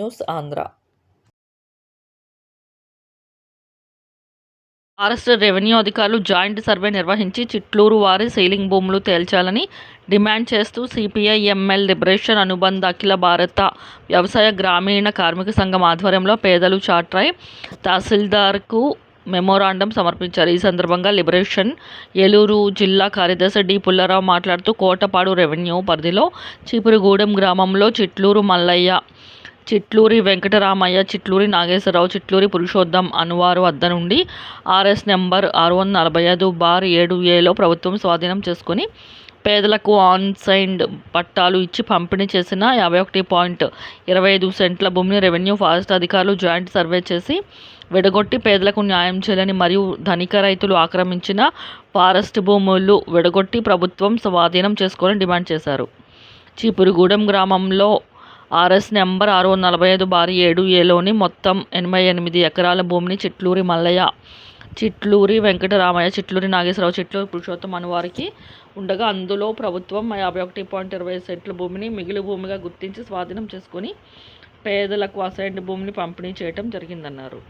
News Andhra forest revenue అధికారులు joint survey నిర్వహించి చిట్లూరు వారి సీలింగ్ భూములు తేల్చాలని డిమాండ్ చేస్తూ సిపిఐ ఎంఎల్ లిబరేషన్ అనుబంధ అఖిల భారత వ్యవసాయ గ్రామీణ కార్మిక సంఘం ఆధ్వర్యంలో పేదలు చాట్రాయ్ తహసీల్దార్కు మెమోరాండం సమర్పించారు. ఈ సందర్భంగా లిబరేషన్ ఏలూరు జిల్లా కార్యదర్శి డి. పుల్లారావు మాట్లాడుతూ కోటపాడు రెవెన్యూ పరిధిలో చీపురుగూడెం గ్రామంలో చిట్లూరు మల్లయ్య చిట్లూరి వెంకటరామయ్య చిట్లూరి నాగేశ్వరరావు చిట్లూరి పురుషోత్తం అనువారు వద్ద నుండి ఆర్ఎస్ నెంబర్ ఆరు వందల నలభై ఐదు బార్ ఏడు ఏలో ప్రభుత్వం స్వాధీనం చేసుకుని పేదలకు ఆన్సైన్డ్ పట్టాలు ఇచ్చి పంపిణీ చేసిన యాభై ఒకటి పాయింట్ ఇరవై ఐదు సెంట్ల భూమిని రెవెన్యూ ఫారెస్ట్ అధికారులు జాయింట్ సర్వే చేసి విడగొట్టి పేదలకు న్యాయం చేయాలని మరియు ధనిక రైతులు ఆక్రమించిన ఫారెస్ట్ భూములు విడగొట్టి ప్రభుత్వం స్వాధీనం చేసుకోవాలని డిమాండ్ చేశారు. చీపురుగూడెం గ్రామంలో ఆర్ఎస్ నెంబర్ ఆరు వందల నలభై ఐదు బారి ఏడు ఏలోని మొత్తం ఎనభై ఎనిమిది ఎకరాల భూమిని చిట్లూరి మల్లయ్య చిట్లూరి వెంకటరామయ్య చిట్లూరి నాగేశ్వరరావు చిట్లూరి పురుషోత్తం అనువారికి ఉండగా అందులో ప్రభుత్వం యాభై ఒకటి పాయింట్ ఇరవై సెంట్ల భూమిని మిగిలి భూమిగా గుర్తించి స్వాధీనం చేసుకొని పేదలకు అసైన్డ్ భూమిని పంపిణీ చేయటం జరిగిందన్నారు.